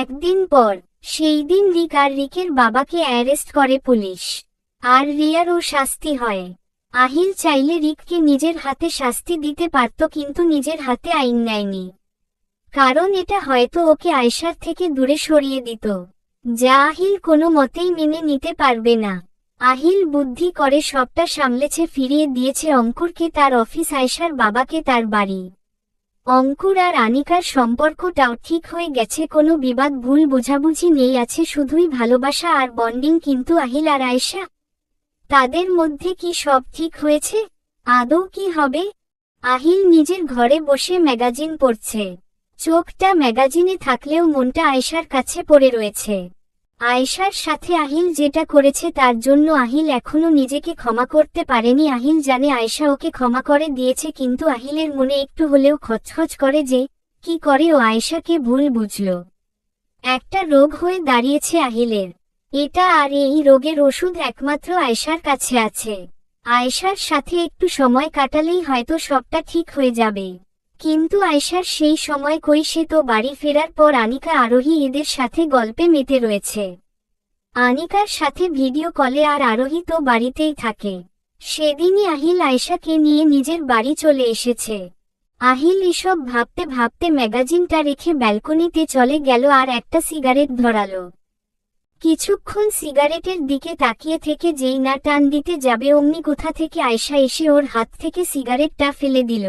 একদিন পর, সেই দিন রিক আর রিকের বাবাকে অ্যারেস্ট করে পুলিশ। আর রিয়ারও শাস্তি হয়। আহিল চাইলে রিককে নিজের হাতে শাস্তি দিতে পারত কিন্তু নিজের হাতে আইন নেয়নি। কারণ এটা হয়তো ওকে আয়সার থেকে দূরে সরিয়ে দিত। যা আহিল কোনো মতেই মেনে নিতে পারবে না। আহিল বুদ্ধি করে সবটা সামলেছে, ফিরিয়ে দিয়েছে অঙ্কুরকে, তার অফিস আয়সার বাবাকে, তার বাড়ি। অঙ্কুর আর আনিকার সম্পর্কটাও ঠিক হয়ে গেছে, কোনো বিবাদ ভুল বোঝাবুঝি নেই আছে, শুধুই ভালোবাসা আর বন্ডিং। কিন্তু আহিল আর আয়সা তাদের মধ্যে কি সব ঠিক হয়েছে? আদৌ কি হবে? আহিল নিজের ঘরে বসে ম্যাগাজিন পড়ছে। চোখটা ম্যাগাজিনে থাকলেও মনটা আয়সার কাছে পড়ে রয়েছে। আয়েশার সাথে আহিল যেটা করেছে তার জন্য আহিল এখনও নিজেকে ক্ষমা করতে পারেনি। আহিল জানে আয়েশা ওকে ক্ষমা করে দিয়েছে কিন্তু আহিলের মনে একটু হলেও খচখচ করে যে, কি করে ও আয়েশাকে ভুল বুঝল। একটা রোগ হয়ে দাঁড়িয়েছে আহিলের। এটা আর এই রোগের ওষুধ একমাত্র আয়েশার কাছে আছে। আয়েশার সাথে একটু সময় কাটালেই হয়তো সবটা ঠিক হয়ে যাবে। কিন্তু আয়সার সেই সময় কই সে তো বাড়ি ফেরার পর আনিকা আরোহী এদের সাথে গল্পে মেতে রয়েছে। আনিকার সাথে ভিডিও কলে আর আরোহী তো বাড়িতেই থাকে। সেদিনই আহিল আয়সাকে নিয়ে নিজের বাড়ি চলে এসেছে। আহিল এসব ভাবতে ভাবতে ম্যাগাজিনটা রেখে ব্যালকনিতে চলে গেল আর একটা সিগারেট ধরালো। কিছুক্ষণ সিগারেটের দিকে তাকিয়ে থেকে যেই না টান দিতে যাবে, অমনি কোথা থেকে আয়সা এসে ওর হাত থেকে সিগারেটটা ফেলে দিল।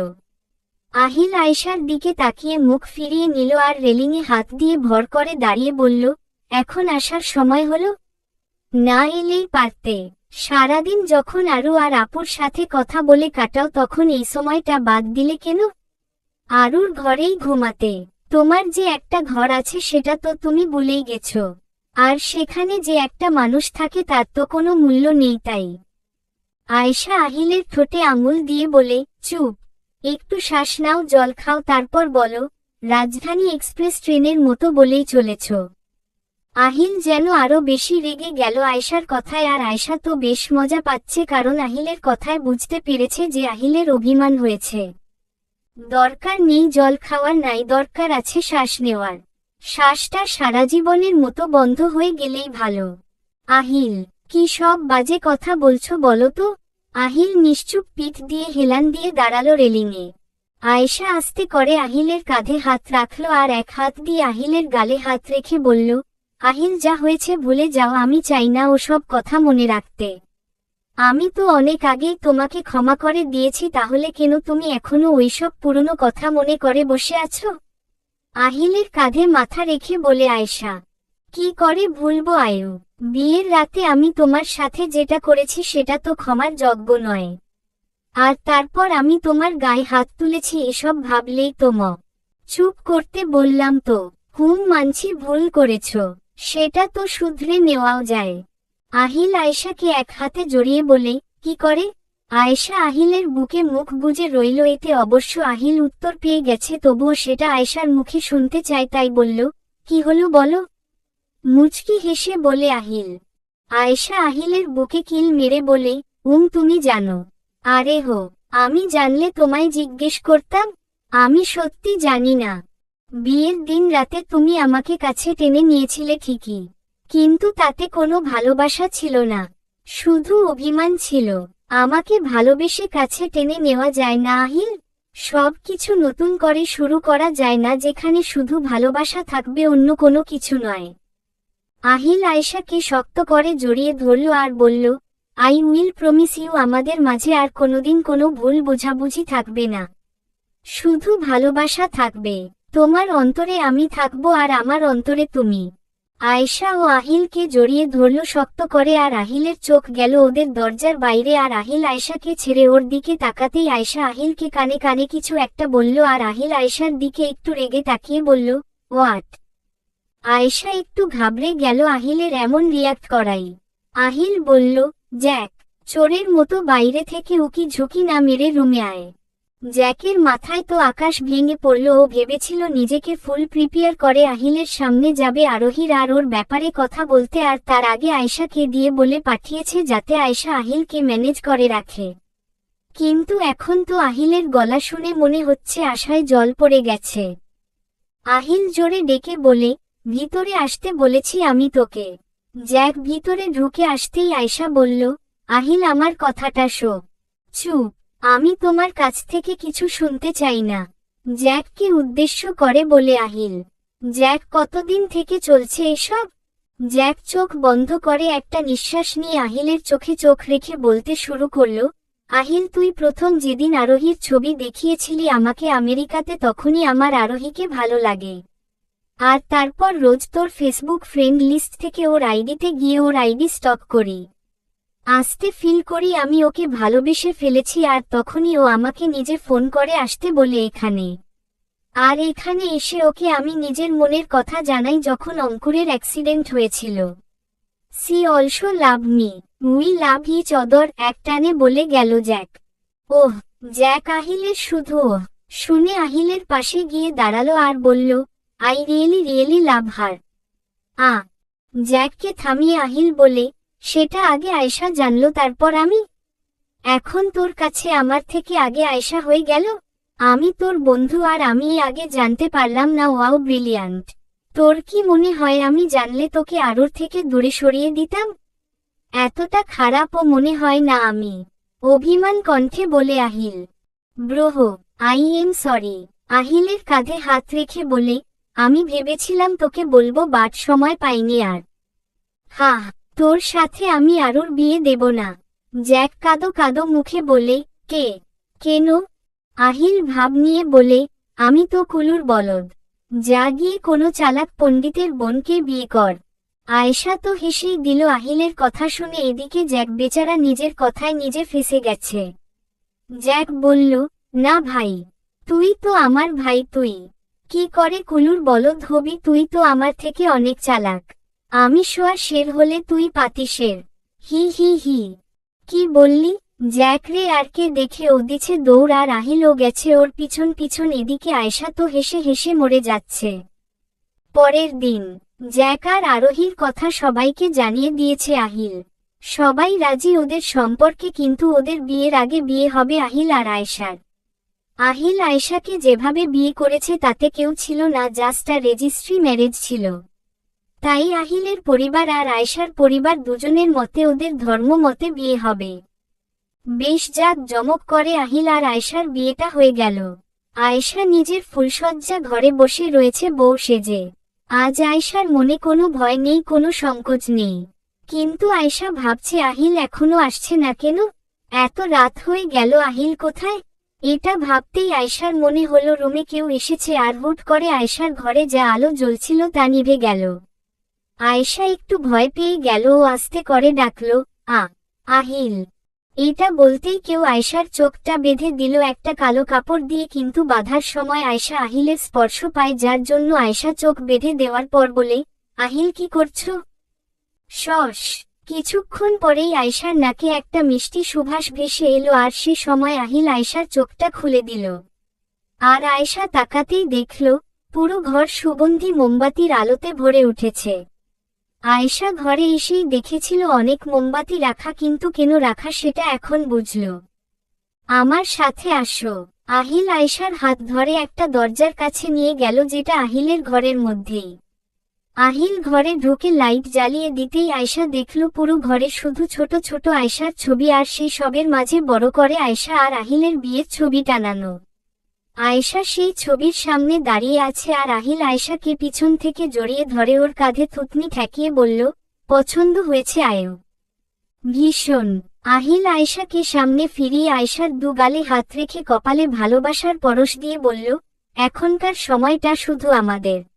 আহিল আয়সার দিকে তাকিয়ে মুখ ফিরিয়ে নিল আর রেলিংয়ে হাত দিয়ে ভর করে দাঁড়িয়ে বলল, এখন আসার সময় হলো? না এলেই পারতে। সারাদিন যখন আরু আর আপুর সাথে কথা বলে কাটাও তখন এই সময়টা বাদ দিলে কেন? আরুর ঘরেই ঘুমাতে। তোমার যে একটা ঘর আছে সেটা তো তুমি বলেই গেছ। আর সেখানে যে একটা মানুষ থাকে তার তো কোনো মূল্য নেই তাই। আয়সা আহিলের ঠোঁটে আঙুল দিয়ে বলে, চুপ। একটু শ্বাস নাও, জল খাও, তারপর বলো, রাজধানী এক্সপ্রেস ট্রেনের মতো বলেই চলেছ। আহিল যেন আরও বেশি রেগে গেল আয়সার কথায়, আর আয়সা তো বেশ মজা পাচ্ছে, কারণ আহিলের কথায় বুঝতে পেরেছে যে আহিলের অভিমান হয়েছে। দরকার নেই জল খাওয়ার, নাই দরকার আছে শ্বাস নেওয়ার। শ্বাসটা সারা জীবনের মতো বন্ধ হয়ে গেলেই ভালো। আহিল, কি সব বাজে কথা বলছো বলো তো? আহিল নিশ্চুপ পিঠ দিয়ে হেলান দিয়ে দাঁড়াল রেলিংয়ে আয়েশা আস্তে করে আহিলের কাঁধে হাত রাখল আর এক হাত দিয়ে আহিলের গালে হাত রেখে বলল, আহিল, যা হয়েছে ভুলে যাও, আমি চাই না ওসব কথা মনে রাখতে। আমি তো অনেক আগেই তোমাকে ক্ষমা করে দিয়েছি, তাহলে কেন তুমি এখনও ওইসব পুরনো কথা মনে করে বসে আছো? আহিলের কাঁধে মাথা রেখে বলে আয়েশা, কি করে ভুলবো আয়ু? বিয়ের রাতে আমি তোমার সাথে যেটা করেছি সেটা তো ক্ষমার যজ্ঞ নয়। আর তারপর আমি তোমার গায়ে হাত তুলেছি এসব ভাবলেই তো চুপ করতে বললাম তো হুম মানছি ভুল করেছ, সেটা তো শুধরে নেওয়াও যায়। আহিল আয়েশাকে এক হাতে জড়িয়ে বলে, কি করে? আয়েশা আহিলের বুকে মুখ গুজে রইল, এতে অবশ্য আহিল উত্তর পেয়ে গেছে, তবুও সেটা আয়েশার মুখে শুনতে চায়, তাই বলল, কি হলো বলো? মুচকি হেসে বলে আহিল, আয়েশা আহিলের বুকে কিল মেরে বলে, উম, তুমি জানো। আরে হো, আমি জানলে তোমায় জিজ্ঞেস করতাম? আমি সত্যি জানি না। বিয়ের দিন রাতে তুমি আমাকে কাছে টেনে নিয়েছিলে ঠিকই, কিন্তু তাতে কোনো ভালোবাসা ছিল না। শুধু অভিমান ছিল, আমাকে ভালোবেসে কাছে টেনে নেওয়া যায় না আহিল? সব কিছু নতুন করে শুরু করা যায় না যেখানে শুধু ভালোবাসা থাকবে, অন্য কোনো কিছু নয়। আহিল আয়েশাকে শক্ত করে জড়িয়ে ধরল আর বলল, আই উইল প্রমিস ইউ আমাদের মাঝে আর কোনোদিন কোনো ভুল বোঝাবুঝি থাকবে না। শুধু ভালোবাসা থাকবে। তোমার অন্তরে আমি থাকব আর আমার অন্তরে তুমি। আয়েশা ও আহিলকে জড়িয়ে ধরল শক্ত করে আর আহিলের চোখ গেল ওদের দরজার বাইরে আর আহিল আয়েশাকে ছেড়ে ওর দিকে তাকাতেই আয়েশা আহিলকে কানে কানে কিছু একটা বলল আর আহিল আয়েশার দিকে একটু রেগে তাকিয়ে বলল ওয়াট আয়েশা একটু ঘাবড়ে গেল আহিলের এমন রিয়াক্ট করাই। আহিল বলল, জ্যাক, চোরের মতো বাইরে থেকে উকি ঝুঁকি না মেরে রুমে আয়। জ্যাকের মাথায় তো আকাশ ভেঙে পড়ল, ও ভেবেছিল নিজেকে ফুল প্রিপেয়ার করে আহিলের সামনে যাবে আরোহীর আর ওর ব্যাপারে কথা বলতে আর তার আগে আয়শাকে দিয়ে বলে পাঠিয়েছে যাতে আয়শা আহিলকে ম্যানেজ করে রাখে। কিন্তু এখন তো আহিলের গলা শুনে মনে হচ্ছে আশায় জল পড়ে গেছে। আহিল জোরে ডেকে বলে ভিতরে আসতে বলেছি আমি তোকে। জ্যাক ভিতরে ঢুকে আসতেই আয়শা বলল, আহিল, আমার কথাটা শো চুপ, আমি তোমার কাছ থেকে কিছু শুনতে চাই না। জ্যাককে উদ্দেশ্য করে বলে আহিল, জ্যাক, কতদিন থেকে চলছে এসব? জ্যাক চোখ বন্ধ করে একটা নিঃশ্বাস নিয়ে আহিলের চোখে চোখ রেখে বলতে শুরু করল, আহিল, তুই প্রথম যেদিন আরোহীর ছবি দেখিয়েছিলি আমাকে আমেরিকাতে, তখনই আমার আরোহীকে ভালো লাগে। আর তারপর রোজ তোর ফেসবুক ফ্রেন্ড লিস্ট থেকে ওর আইডিতে গিয়ে ওর আইডি স্টক করি। আসতে ফিল করি আমি ওকে ভালোবেসে ফেলেছি আর তখনই ও আমাকে নিজে ফোন করে আসতে বলে এখানে। আর এখানে এসে ওকে আমি নিজের মনের কথা জানাই যখন অঙ্কুরের অ্যাক্সিডেন্ট হয়েছিল। She also love me, we love each other একটানে বলে গেল জ্যাক। ওহ, জ্যাক আহিলের শুধু শুনে আহিলের পাশে গিয়ে দাঁড়াল আর বলল I really really love her. আ, জ্যাককে থামিয়ে আহিল বলে সেটা আগে আয়শা জানলো, তারপর আমি? এখন তোর কাছে আমার থেকে আগে আয়শা হয়ে গেল? আমি তোর বন্ধু আর আমি আগে জানতে পারলাম না, ওয়াও, ব্রিলিয়ান্ট। তোর কি মনে হয় আমি জানলে তোকে আরোর থেকে দূরে সরিয়ে দিতাম? এতটা খারাপও মনে হয় না আমি। অভিমান কণ্ঠে বলে Ahil, bro, I am sorry. আহিলের কাঁধে হাত রেখে বলে আমি ভেবেছিলাম তোকে বলব বাট সময় পাইনি আর। হা, তোর সাথে আমি আরুর বিয়ে দেব না। জ্যাক কাদো কাদো মুখে বলে, কে? কেন? আহিল ভাব নিয়ে বলে, আমি তো কুলুর বলদ। যা গিয়ে কোনো চালাক পণ্ডিতের বোনকে বিয়ে কর। আয়েশা তো হেসেই দিল আহিলের কথা শুনে এদিকে জ্যাক বেচারা নিজের কথায় নিজে ফেসে গেছে। জ্যাক বলল, না ভাই, তুই তো আমার ভাই তুই। কি করে কুলুর বলদ হবি তুই তো আমার থেকে অনেক চালাক। আমি শোয়া শের হলে তুই পাতি শের। হি হি হি। কি বললি? জ্যাক রে আরকে দেখে ও দিছে দৌড় আর আহিল গেছে ওর পিছন পিছন এদিকে আয়সা তো হেসে হেসে মরে যাচ্ছে। পরের দিন, জ্যাক আর আরোহীর কথা সবাইকে জানিয়ে দিয়েছে আহিল। সবাই রাজি ওদের সম্পর্কে কিন্তু ওদের বিয়ের আগে বিয়ে হবে আহিল আর আয়সার আহিল আয়সাকে যেভাবে বিয়ে করেছে তাতে কেউ ছিল না জাস্ট রেজিস্ট্রি ম্যারেজ ছিল। তাই আহিলের পরিবার আর আয়সার পরিবার দুজনের মতে ওদের ধর্ম মতে বিয়ে হবে। বেশ জাক জমক করে আহিল আর আয়সার বিয়েটা হয়ে গেল। আয়সা নিজের ফুলসজ্জা ঘরে বসে রয়েছে বউ সেজে। আজ আয়সার মনে কোনো ভয় নেই, কোনো সংকোচ নেই। কিন্তু আয়সা ভাবছে, আহিল এখনও আসছে না কেন? এত রাত হয়ে গেল, আহিল কোথায়? এটা ভাবতেই আয়সার মনে হলো রুমে কেউ এসেছে আর হুট করে আয়সার ঘরে যা আলো জ্বলছিল তা নিভে গেল। আয়েশা একটু ভয় পেয়ে গেল ও আস্তে করে ডাকল, আ, আহিল। এটা বলতেই কেউ আয়সার চোখটা বেঁধে দিল একটা কালো কাপড় দিয়ে কিন্তু বাঁধার সময় আয়সা আহিলের স্পর্শ পায় যার জন্য আয়সা চোখ বেঁধে দেওয়ার পর বলে, আহিল কি করছ? শস কিছুক্ষণ পরেই আয়সার নাকে একটা মিষ্টি সুভাষ ভেসে এলো আর সে সময় আহিল আয়সার চোখটা খুলে দিল। আর আয়সা তাকাতেই দেখল, পুরো ঘর সুগন্ধি মোমবাতির আলোতে ভরে উঠেছে। আয়েশা ঘরে এসেই দেখেছিল অনেক মোমবাতি রাখা কিন্তু কেন রাখা সেটা এখন বুঝল। আমার সাথে আসো। আহিল আয়েশার হাত ধরে একটা দরজার কাছে নিয়ে গেল যেটা আহিলের ঘরের মধ্যেই। আহিল ঘরে ঢুকে লাইট জ্বালিয়ে দিতেই আয়সা দেখল পুরো ঘরে শুধু ছোট ছোট আয়সার ছবি আর সেই সবের মাঝে বড় করে আয়সা আর আহিলের বিয়ের ছবি টানানো। আয়েশা সেই ছবির সামনে দাঁড়িয়ে আছে আর আহিল আয়েশাকে পিছন থেকে জড়িয়ে ধরে ওর কাঁধে থুতনি ঠেকিয়ে বলল, পছন্দ হয়েছে আয়ো। ভীষণ। আহিল আয়েশাকে সামনে ফিরিয়ে আয়েশার দু গালে হাত রেখে কপালে ভালোবাসার পরশ দিয়ে বলল, এখনকার সময়টা শুধু আমাদের।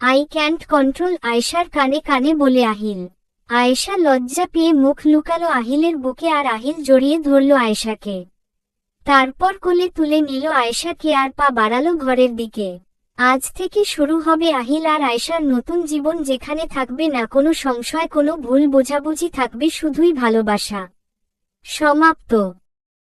আই ক্যান্ট কন্ট্রোল আয়েশার কানে কানে বলে আহিল। আয়েশা লজ্জা পেয়ে মুখ লুকালো আহিলের বুকে আর আহিল জড়িয়ে ধরল আয়েশাকে। তারপর কোলে তুলে নিল আয়েশাকে আর পা বাড়ালো ঘরের দিকে। আজ থেকে শুরু হবে আহিল আর আয়েশার নতুন জীবন যেখানে থাকবে না কোনো সংশয়, কোনো ভুল বোঝাবুঝি থাকবে শুধুই ভালোবাসা। সমাপ্ত।